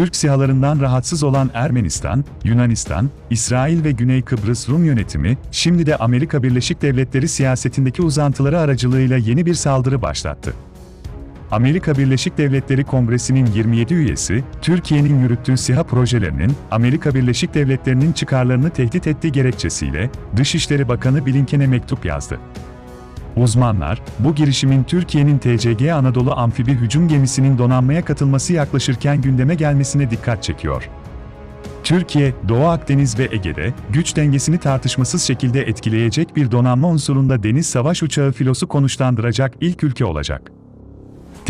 Türk sihalarından rahatsız olan Ermenistan, Yunanistan, İsrail ve Güney Kıbrıs Rum yönetimi, şimdi de Amerika Birleşik Devletleri siyasetindeki uzantıları aracılığıyla yeni bir saldırı başlattı. Amerika Birleşik Devletleri Kongresi'nin 27 üyesi, Türkiye'nin yürüttüğü SİHA projelerinin, Amerika Birleşik Devletleri'nin çıkarlarını tehdit ettiği gerekçesiyle, Dışişleri Bakanı Blinken'e mektup yazdı. Uzmanlar, bu girişimin Türkiye'nin TCG Anadolu amfibi hücum gemisinin donanmaya katılması yaklaşırken gündeme gelmesine dikkat çekiyor. Türkiye, Doğu Akdeniz ve Ege'de güç dengesini tartışmasız şekilde etkileyecek bir donanma unsurunda deniz savaş uçağı filosu konuşlandıracak ilk ülke olacak.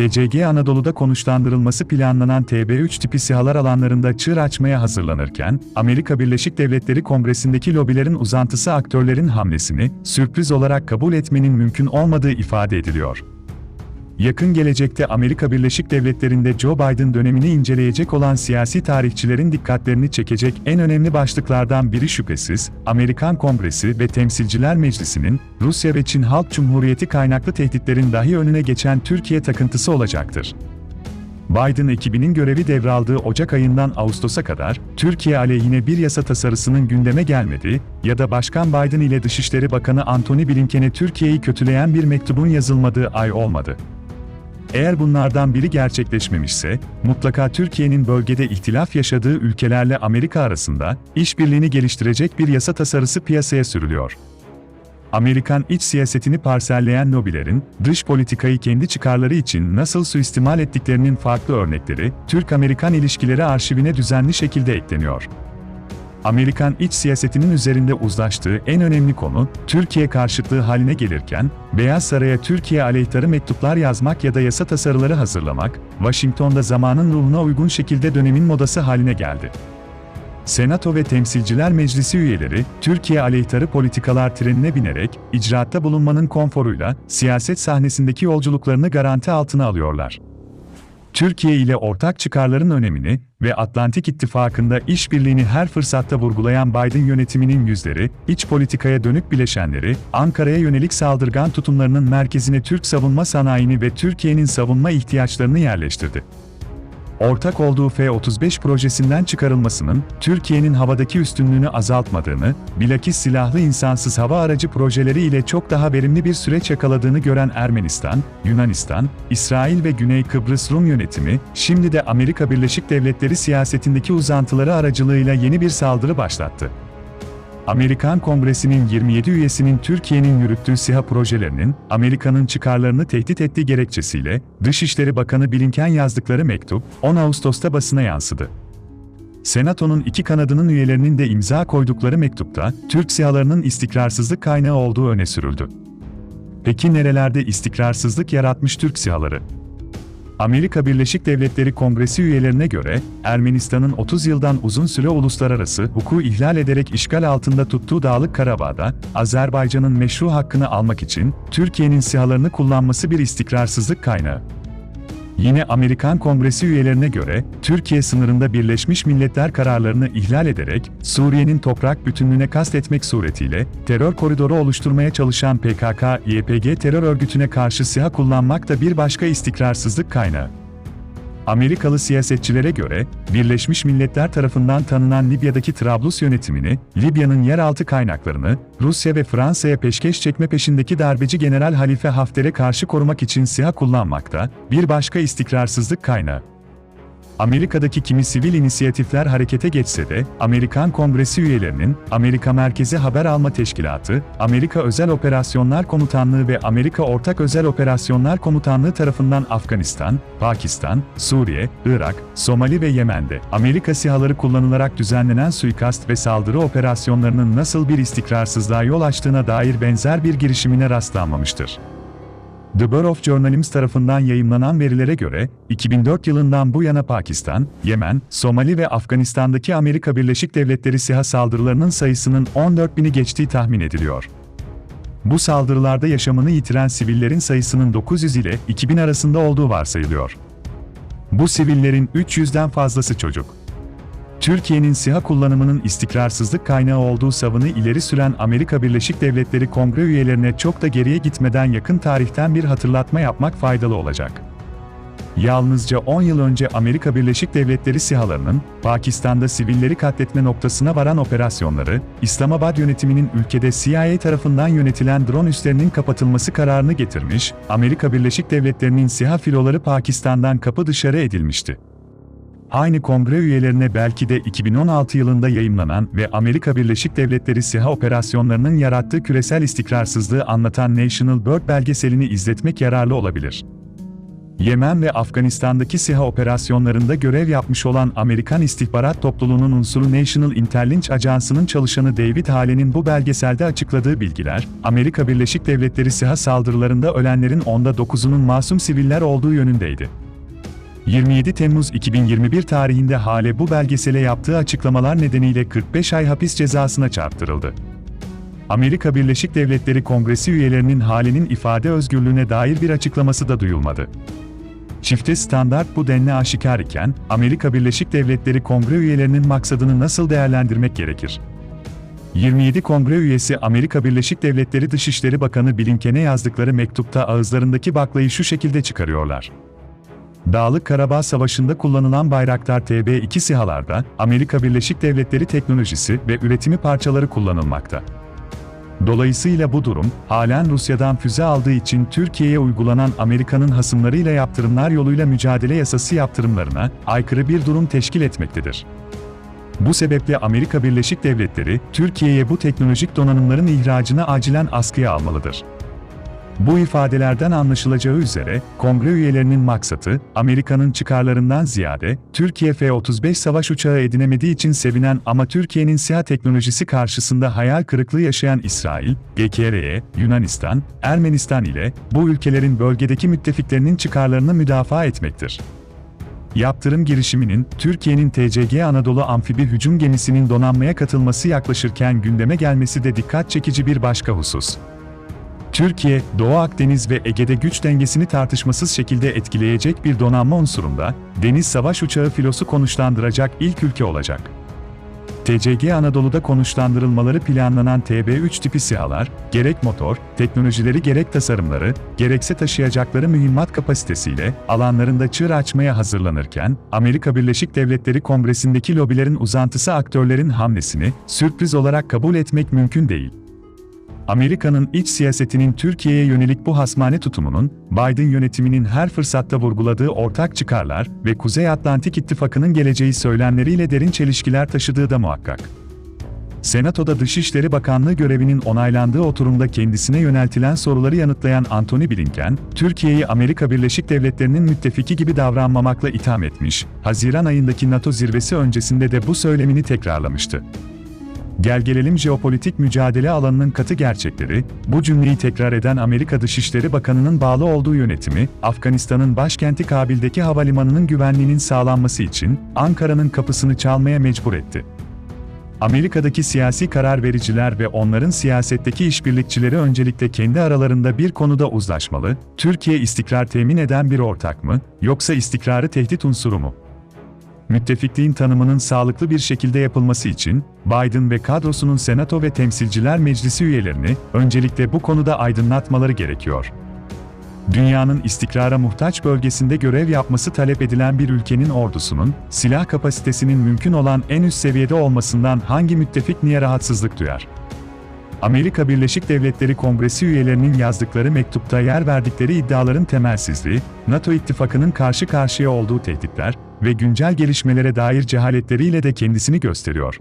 TCG Anadolu'da konuşlandırılması planlanan TB3 tipi sihalar alanlarında çığır açmaya hazırlanırken, Amerika Birleşik Devletleri Kongresi'ndeki lobilerin uzantısı aktörlerin hamlesini sürpriz olarak kabul etmenin mümkün olmadığı ifade ediliyor. Yakın gelecekte Amerika Birleşik Devletleri'nde Joe Biden dönemini inceleyecek olan siyasi tarihçilerin dikkatlerini çekecek en önemli başlıklardan biri şüphesiz, Amerikan Kongresi ve Temsilciler Meclisi'nin, Rusya ve Çin Halk Cumhuriyeti kaynaklı tehditlerin dahi önüne geçen Türkiye takıntısı olacaktır. Biden ekibinin görevi devraldığı Ocak ayından Ağustos'a kadar, Türkiye aleyhine bir yasa tasarısının gündeme gelmediği ya da Başkan Biden ile Dışişleri Bakanı Antony Blinken'e Türkiye'yi kötüleyen bir mektubun yazılmadığı ay olmadı. Eğer bunlardan biri gerçekleşmemişse, mutlaka Türkiye'nin bölgede ihtilaf yaşadığı ülkelerle Amerika arasında işbirliğini geliştirecek bir yasa tasarısı piyasaya sürülüyor. Amerikan iç siyasetini parselleyen lobilerin, dış politikayı kendi çıkarları için nasıl suistimal ettiklerinin farklı örnekleri, Türk-Amerikan ilişkileri arşivine düzenli şekilde ekleniyor. Amerikan iç siyasetinin üzerinde uzlaştığı en önemli konu, Türkiye karşıtlığı haline gelirken, Beyaz Saray'a Türkiye aleyhtarı mektuplar yazmak ya da yasa tasarıları hazırlamak, Washington'da zamanın ruhuna uygun şekilde dönemin modası haline geldi. Senato ve Temsilciler Meclisi üyeleri, Türkiye aleyhtarı politikalar trenine binerek, icraatta bulunmanın konforuyla, siyaset sahnesindeki yolculuklarını garanti altına alıyorlar. Türkiye ile ortak çıkarların önemini ve Atlantik İttifakı'nda işbirliğini her fırsatta vurgulayan Biden yönetiminin yüzleri, iç politikaya dönük bileşenleri, Ankara'ya yönelik saldırgan tutumlarının merkezine Türk savunma sanayini ve Türkiye'nin savunma ihtiyaçlarını yerleştirdi ortak olduğu F-35 projesinden çıkarılmasının, Türkiye'nin havadaki üstünlüğünü azaltmadığını, bilakis silahlı insansız hava aracı projeleri ile çok daha verimli bir süreç yakaladığını gören Ermenistan, Yunanistan, İsrail ve Güney Kıbrıs Rum yönetimi, şimdi de Amerika Birleşik Devletleri siyasetindeki uzantıları aracılığıyla yeni bir saldırı başlattı. Amerikan Kongresi'nin 27 üyesinin Türkiye'nin yürüttüğü SİHA projelerinin, Amerika'nın çıkarlarını tehdit ettiği gerekçesiyle, Dışişleri Bakanı Blinken yazdıkları mektup, 10 Ağustos'ta basına yansıdı. Senato'nun iki kanadının üyelerinin de imza koydukları mektupta, Türk SİHA'larının istikrarsızlık kaynağı olduğu öne sürüldü. Peki nerelerde istikrarsızlık yaratmış Türk SİHA'ları? Amerika Birleşik Devletleri Kongresi üyelerine göre, Ermenistan'ın 30 yıldan uzun süre uluslararası hukuku ihlal ederek işgal altında tuttuğu Dağlık Karabağ'da, Azerbaycan'ın meşru hakkını almak için, Türkiye'nin sihalarını kullanması bir istikrarsızlık kaynağı. Yine Amerikan Kongresi üyelerine göre, Türkiye sınırında Birleşmiş Milletler kararlarını ihlal ederek, Suriye'nin toprak bütünlüğüne kastetmek suretiyle, terör koridoru oluşturmaya çalışan PKK-YPG terör örgütüne karşı silah kullanmak da bir başka istikrarsızlık kaynağı. Amerikalı siyasetçilere göre, Birleşmiş Milletler tarafından tanınan Libya'daki Trablus yönetimini, Libya'nın yeraltı kaynaklarını, Rusya ve Fransa'ya peşkeş çekme peşindeki darbeci General Halife Hafter'e karşı korumak için silah kullanmakta, bir başka istikrarsızlık kaynağı. Amerika'daki kimi sivil inisiyatifler harekete geçse de, Amerikan Kongresi üyelerinin, Amerika Merkezi Haber Alma Teşkilatı, Amerika Özel Operasyonlar Komutanlığı ve Amerika Ortak Özel Operasyonlar Komutanlığı tarafından Afganistan, Pakistan, Suriye, Irak, Somali ve Yemen'de Amerika sihaları kullanılarak düzenlenen suikast ve saldırı operasyonlarının nasıl bir istikrarsızlığa yol açtığına dair benzer bir girişimine rastlanmamıştır. The Bureau of Journalism tarafından yayımlanan verilere göre, 2004 yılından bu yana Pakistan, Yemen, Somali ve Afganistan'daki Amerika Birleşik Devletleri SİHA saldırılarının sayısının 14 bini geçtiği tahmin ediliyor. Bu saldırılarda yaşamını yitiren sivillerin sayısının 900 ile 2000 arasında olduğu varsayılıyor. Bu sivillerin 300'den fazlası çocuk. Türkiye'nin SİHA kullanımının istikrarsızlık kaynağı olduğu savını ileri süren Amerika Birleşik Devletleri Kongre üyelerine çok da geriye gitmeden yakın tarihten bir hatırlatma yapmak faydalı olacak. Yalnızca 10 yıl önce Amerika Birleşik Devletleri SİHA'larının Pakistan'da sivilleri katletme noktasına varan operasyonları, İslamabad yönetiminin ülkede CIA tarafından yönetilen drone üslerinin kapatılması kararını getirmiş, Amerika Birleşik Devletleri'nin SİHA filoları Pakistan'dan kapı dışarı edilmişti. Aynı kongre üyelerine belki de 2016 yılında yayımlanan ve Amerika Birleşik Devletleri SİHA operasyonlarının yarattığı küresel istikrarsızlığı anlatan National Bird belgeselini izletmek yararlı olabilir. Yemen ve Afganistan'daki SİHA operasyonlarında görev yapmış olan Amerikan istihbarat topluluğunun unsuru National Intelligence Ajansı'nın çalışanı David Hale'nin bu belgeselde açıkladığı bilgiler, Amerika Birleşik Devletleri SİHA saldırılarında ölenlerin onda 9'unun masum siviller olduğu yönündeydi. 27 Temmuz 2021 tarihinde Hale bu belgesele yaptığı açıklamalar nedeniyle 45 ay hapis cezasına çarptırıldı. Amerika Birleşik Devletleri Kongresi üyelerinin Hale'nin ifade özgürlüğüne dair bir açıklaması da duyulmadı. Çifte standart bu denli aşikar iken, Amerika Birleşik Devletleri Kongre üyelerinin maksadını nasıl değerlendirmek gerekir? 27 Kongre üyesi Amerika Birleşik Devletleri Dışişleri Bakanı Blinken'e yazdıkları mektupta ağızlarındaki baklayı şu şekilde çıkarıyorlar. Dağlık Karabağ Savaşı'nda kullanılan Bayraktar TB2 SİHA'larda Amerika Birleşik Devletleri teknolojisi ve üretimi parçaları kullanılmakta. Dolayısıyla bu durum, halen Rusya'dan füze aldığı için Türkiye'ye uygulanan Amerika'nın hasımlarıyla yaptırımlar yoluyla mücadele yasası yaptırımlarına aykırı bir durum teşkil etmektedir. Bu sebeple Amerika Birleşik Devletleri, Türkiye'ye bu teknolojik donanımların ihracını acilen askıya almalıdır. Bu ifadelerden anlaşılacağı üzere, kongre üyelerinin maksatı, Amerika'nın çıkarlarından ziyade, Türkiye F-35 savaş uçağı edinemediği için sevinen ama Türkiye'nin SİHA teknolojisi karşısında hayal kırıklığı yaşayan İsrail, GKR'ye, Yunanistan, Ermenistan ile bu ülkelerin bölgedeki müttefiklerinin çıkarlarını müdafaa etmektir. Yaptırım girişiminin, Türkiye'nin TCG Anadolu amfibi hücum gemisinin donanmaya katılması yaklaşırken gündeme gelmesi de dikkat çekici bir başka husus. Türkiye, Doğu Akdeniz ve Ege'de güç dengesini tartışmasız şekilde etkileyecek bir donanma unsurunda, deniz savaş uçağı filosu konuşlandıracak ilk ülke olacak. TCG Anadolu'da konuşlandırılmaları planlanan TB3 tipi SİHA'lar, gerek motor, teknolojileri gerek tasarımları, gerekse taşıyacakları mühimmat kapasitesiyle alanlarında çığır açmaya hazırlanırken, Amerika Birleşik Devletleri Kongresi'ndeki lobilerin uzantısı aktörlerin hamlesini sürpriz olarak kabul etmek mümkün değil. Amerika'nın iç siyasetinin Türkiye'ye yönelik bu hasmane tutumunun, Biden yönetiminin her fırsatta vurguladığı ortak çıkarlar ve Kuzey Atlantik İttifakı'nın geleceği söylemleriyle derin çelişkiler taşıdığı da muhakkak. Senatoda Dışişleri Bakanlığı görevinin onaylandığı oturumda kendisine yöneltilen soruları yanıtlayan Antony Blinken, Türkiye'yi Amerika Birleşik Devletleri'nin müttefiki gibi davranmamakla itham etmiş, Haziran ayındaki NATO zirvesi öncesinde de bu söylemini tekrarlamıştı. Gel gelelim jeopolitik mücadele alanının katı gerçekleri, bu cümleyi tekrar eden Amerika Dışişleri Bakanı'nın bağlı olduğu yönetimi, Afganistan'ın başkenti Kabil'deki havalimanının güvenliğinin sağlanması için Ankara'nın kapısını çalmaya mecbur etti. Amerika'daki siyasi karar vericiler ve onların siyasetteki işbirlikçileri öncelikle kendi aralarında bir konuda uzlaşmalı, Türkiye istikrar temin eden bir ortak mı, yoksa istikrarı tehdit unsuru mu? Müttefikliğin tanımının sağlıklı bir şekilde yapılması için, Biden ve kadrosunun Senato ve Temsilciler Meclisi üyelerini öncelikle bu konuda aydınlatmaları gerekiyor. Dünyanın istikrara muhtaç bölgesinde görev yapması talep edilen bir ülkenin ordusunun, silah kapasitesinin mümkün olan en üst seviyede olmasından hangi müttefik niye rahatsızlık duyar? Amerika Birleşik Devletleri Kongresi üyelerinin yazdıkları mektupta yer verdikleri iddiaların temelsizliği, NATO ittifakının karşı karşıya olduğu tehditler ve güncel gelişmelere dair cehaletleriyle de kendisini gösteriyor.